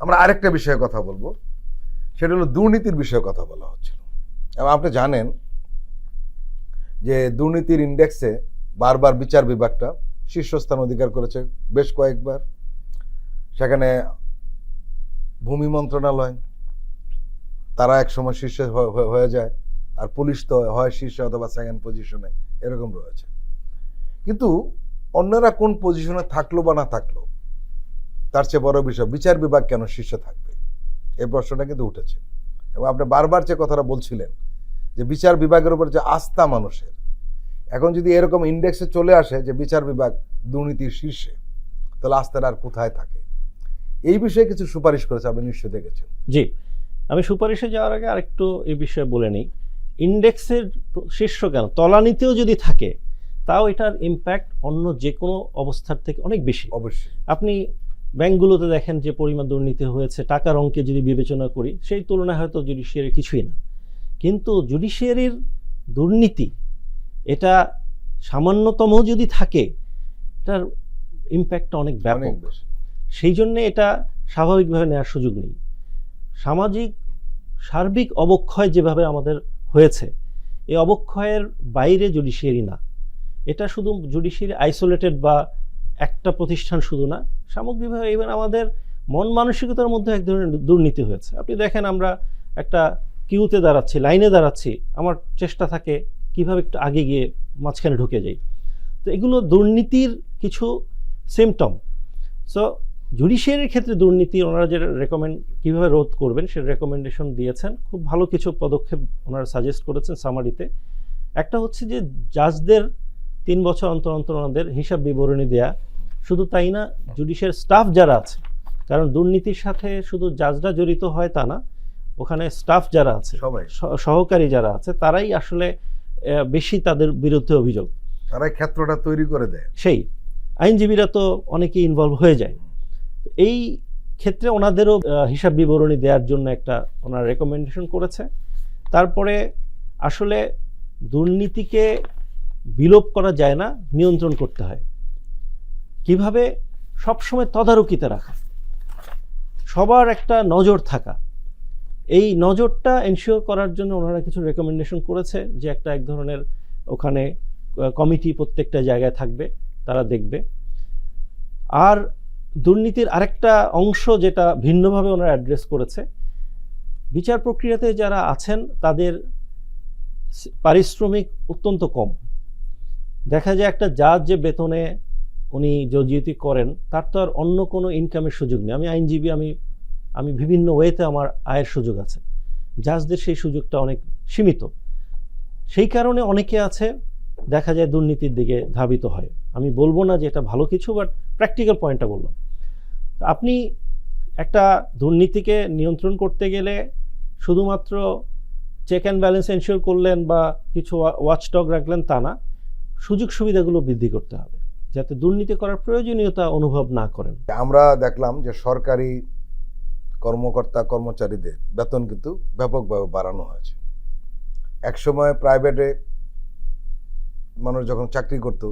আমরা আরেকটা বিষয়ে কথা বলব। সেটা হলো দুর্নীতির বিষয়ে কথা বলা হচ্ছিল। এবং আপনি জানেন যে দুর্নীতির ইন্ডেক্সে বারবার বিচার বিভাগটা শীর্ষস্থান অধিকার করেছে বেশ কয়েকবার। সেখানে ভূমি মন্ত্রণালয়, তারা এক সময় শীর্ষে হয়ে যায় আর পুলিশ তো হয় শীর্ষে অথবা সেকেন্ড পজিশনে এরকম রয়েছে। কিন্তু অন্যরা কোন পজিশনে থাকল বা না থাকল তার চেয়ে বড় বিষয় বিচার বিভাগ কেন শীর্ষে থাকবে? এই প্রশ্নটা কিন্তু উঠেছে। এবং আপনি বারবার যে কথাটা বলছিলেন যে বিচার বিভাগের উপর যে আস্থা মানুষের এখন যদি এরকম ইন্ডেক্সে চলে আসে যে বিচার বিভাগ দুর্নীতির শীর্ষে তাহলে আস্থার আর কোথায় থাকে? এই বিষয়ে কিছু সুপারিশ করেছে আপনি নিশ্চয়ই দেখেছেন। জি। আমি সুপারিশে যাওয়ার আগে আরেকটু এই বিষয়ে বলে নিই। ইন্ডেক্সের শীর্ষ কেন? তলানিতেও যদি থাকে তাও এটার ইম্প্যাক্ট অন্য যে কোনো অবস্থার থেকে অনেক বেশি। অবশ্যই। আপনি ব্যাংকগুলোতে দেখেন যে পরিমাণ দুর্নীতি হয়েছে টাকার অঙ্কে যদি বিবেচনা করি সেই তুলনায় হয়তো জুডিশিয়ারি কিছুই না। কিন্তু জুডিশিয়ারির দুর্নীতি এটা সামান্যতম যদি থাকে এটার ইম্প্যাক্টটা অনেক অনেক ব্যাপক সেই জন্যে এটা স্বাভাবিকভাবে নেওয়ার সুযোগ নেই। সামাজিক সার্বিক অবক্ষয় যেভাবে আমাদের হয়েছে এই অবক্ষয়ের বাইরে জুডিশিয়ারি না। এটা শুধু জুডিশিয়ারি আইসোলেটেড বা একটা প্রতিষ্ঠান শুধু না সামগ্রিকভাবে ইভেন আমাদের মন মানসিকতার মধ্যে এক ধরনের দুর্নীতি হয়েছে। আপনি দেখেন আমরা একটা কিউতে দাঁড়াচ্ছি লাইনে দাঁড়াচ্ছি, আমার চেষ্টা থাকে কীভাবে একটু আগে গিয়ে মাঝখানে ঢুকে যাই। তো এগুলো দুর্নীতির কিছু সিমটম সো জুডিশিয়ারির ক্ষেত্রে দুর্নীতি ওনারা যে রেকমেন্ড কীভাবে রোধ করবেন, সে রেকমেন্ডেশন দিয়েছেন। খুব ভালো কিছু পদক্ষেপ ওনারা সাজেস্ট করেছেন সামারিতে একটা হচ্ছে যে জাজদের তিন বছর অন্তর অন্তর ওনাদের হিসাব বিবরণী দেয়া শুধু তাই না জুডিশিয়াল স্টাফ যারা আছে কারণ দুর্নীতির সাথে শুধু জাজরা জড়িত হয় তা না ওখানে স্টাফ যারা আছে সবাই। সহকারী যারা আছে তারাই আসলে বেশি তাদের বিরুদ্ধে অভিযোগ। তারা এই ক্ষেত্রটা তৈরি করে দেয়। সেই আইনজীবীরা তো অনেকেই ইনভলভ হয়ে যায়। এই ক্ষেত্রে ওনাদেরও হিসাব বিবরণী দেওয়ার জন্য একটা ওনার রেকমেন্ডেশন করেছে। তারপরে আসলে দুর্নীতিকে বিলোপ করা যায় না নিয়ন্ত্রণ করতে হয়। কীভাবে সবসময় তদারকিতে রাখা, সবার একটা নজর থাকা, এই নজরটা এনশিওর করার জন্য ওনারা কিছু রেকমেন্ডেশন করেছে যে একটা এক ধরনের ওখানে কমিটি প্রত্যেকটা জায়গায় থাকবে, তারা দেখবে। আর দুর্নীতির আরেকটা অংশ যেটা ভিন্নভাবে ওনারা অ্যাড্রেস করেছে, বিচার প্রক্রিয়াতে যারা আছেন তাদের পারিশ্রমিক অত্যন্ত কম। দেখা যায় একটা জাজ যে বেতনে উনি জজিয়তি করেন, তার তো আর অন্য কোনো ইনকামের সুযোগ নেই। আমি আইনজীবী, আমি আমি বিভিন্ন ওয়েতে আমার আয়ের সুযোগ আছে। জাজদের সেই সুযোগটা অনেক সীমিত। সেই কারণে অনেকে আছে, দেখা যায় দুর্নীতির দিকে ধাবিত হয়। আমি বলব না যে এটা ভালো কিছু বাট প্র্যাকটিক্যাল পয়েন্টটা বললাম। আপনি একটা দুর্নীতিকে নিয়ন্ত্রণ করতে গেলে শুধুমাত্র চেক অ্যান্ড ব্যালেন্স এনশিওর করলেন বা কিছু ওয়াচডগ রাখলেন তা না সুযোগ সুবিধাগুলো বৃদ্ধি করতে হবে। যাতে দুর্নীতি করার প্রয়োজনীয়তা অনুভব না করেন। আমরা দেখলাম যে সরকারি কর্মকর্তা, কর্মচারীদের বেতন কিন্তু ব্যাপকভাবে বাড়ানো হয়েছে। একসময় প্রাইভেটে মানুষ যখন চাকরি করত,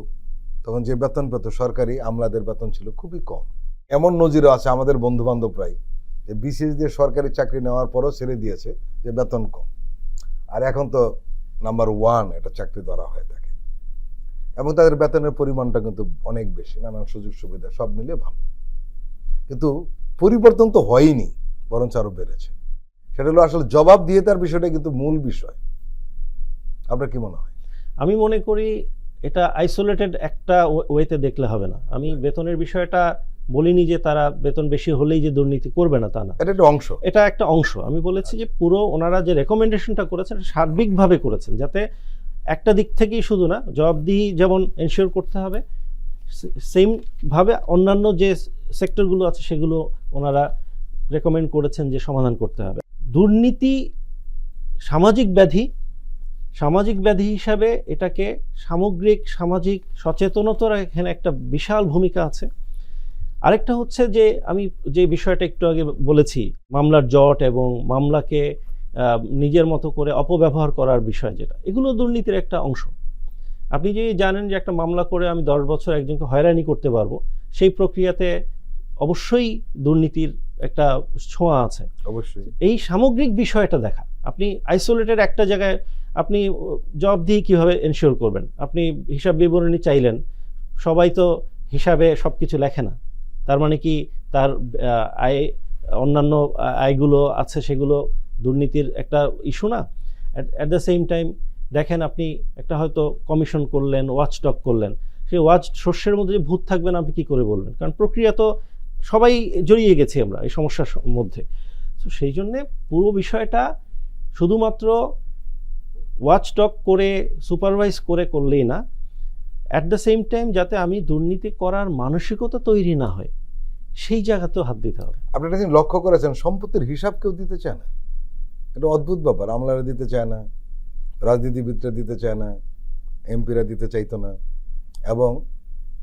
তখন যে বেতন পেত, সরকারি আমলাদের বেতন ছিল খুবই কম। এমন নজিরও আছে আমাদের বন্ধু বান্ধবরাই যে বিসিএস দিয়ে সরকারি চাকরি নেওয়ার পরও ছেড়ে দিয়েছে যে বেতন কম। আর এখন তো নাম্বার ওয়ান এটা চাকরি ধরা হয়ে থাকে। এবং তাদের বেতনের পরিমাণটা কিন্তু অনেক বেশি নানান সুযোগ সুবিধা সব মিলে ভালো। কিন্তু পরিবর্তন তো হয়নি বরঞ্চ আরও বেড়েছে। সেটা হলো আসলে জবাব দিয়ে তার বিষয়টা কিন্তু মূল বিষয়। আপনার কি মনে হয়? আমি মনে করি এটা আইসোলেটেড একটা ওয়েতে দেখলে হবে না। আমি বেতনের বিষয়টা বলিনি যে তারা বেতন বেশি হলেই যে দুর্নীতি করবে না তা না। এটা একটা অংশ। এটা একটা অংশ। আমি বলেছি যে পুরো ওনারা যে রেকমেন্ডেশনটা করেছেন সার্বিকভাবে করেছেন যাতে একটা দিক থেকেই শুধু না, জবাবদিহি যেমন এনশিওর করতে হবে সেম ভাবে অন্যান্য যে সেক্টরগুলো আছে সেগুলো ওনারা রেকমেন্ড করেছেন যে সমাধান করতে হবে। দুর্নীতি সামাজিক ব্যাধি সামাজিক ব্যাধি হিসাবে এটাকে সামগ্রিক, সামাজিক সচেতনতার এখানে একটা বিশাল ভূমিকা আছে। আরেকটা হচ্ছে যে, আমি যে বিষয়টা একটু আগে বলেছি, মামলার জট এবং মামলাকে নিজের মতো করে অপব্যবহার করার বিষয় যেটা এগুলো দুর্নীতির একটা অংশ। আপনি যদি জানেন যে একটা মামলা করে আমি দশ বছর একজনকে হয়রানি করতে পারব সেই প্রক্রিয়াতে অবশ্যই দুর্নীতির একটা ছোঁয়া আছে। অবশ্যই। এই সামগ্রিক বিষয়টা দেখা। আপনি আইসোলেটেড একটা জায়গায় আপনি জব দিয়ে কীভাবে এনশিওর করবেন? আপনি হিসাব বিবরণী চাইলেন সবাই তো হিসাবে সব কিছু লেখে না। তার মানে কি তার আয় অন্যান্য আয়গুলো আছে সেগুলো দুর্নীতির একটা ইস্যু না? অ্যাট দ্য সেম টাইম দেখেন আপনি একটা হয়তো কমিশন করলেন ওয়াচ টক করলেন। সেই ওয়াচ শস্যের মধ্যে যে ভূত থাকবেন আপনি কী করে বলবেন? কারণ প্রক্রিয়া তো সবাই জড়িয়ে গেছি আমরা এই সমস্যার মধ্যে। তো সেই জন্যে পুরো বিষয়টা শুধুমাত্র ওয়াচ টক করে সুপারভাইজ করে করলেই না। অ্যাট দ্য সেম টাইম যাতে আমি দুর্নীতি করার মানসিকতা তৈরি না হয়, সেই জায়গাতেও হাত দিতে হবে। আপনি একটা জিনিস লক্ষ্য করেছেন, সম্পত্তির হিসাব কেউ দিতে চায় না। এটা অদ্ভুত ব্যাপার। আমলারা দিতে চায় না, রাজনীতিবিদরা দিতে চায় না, এমপিরা দিতে চাইতো না, এবং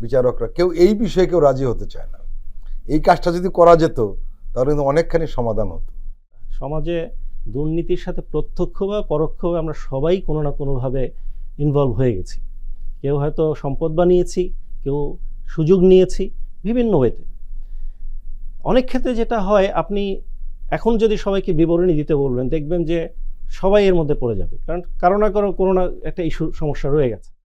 বিচারকরা কেউ এই বিষয়ে কেউ রাজি হতে চায় না। এই কাজটা যদি করা যেত, তাহলে কিন্তু অনেকখানি সমাধান হতো। সমাজে দুর্নীতির সাথে প্রত্যক্ষ বা পরোক্ষভাবে আমরা সবাই কোনো না কোনোভাবে ইনভলভ হয়ে গেছি। কেউ হয়তো সম্পদ বানিয়েছি, কেউ সুযোগ নিয়েছি, বিভিন্ন ওয়েতে অনেক ক্ষেত্রে যেটা হয়, আপনি এখন যদি সবাইকে বিবরণী দিতে বলবেন, দেখবেন যে সবাই এর মধ্যে পড়ে যাবে। কারণ, কারও না কারও কোনো না একটা ইস্যু সমস্যা রয়ে গেছে।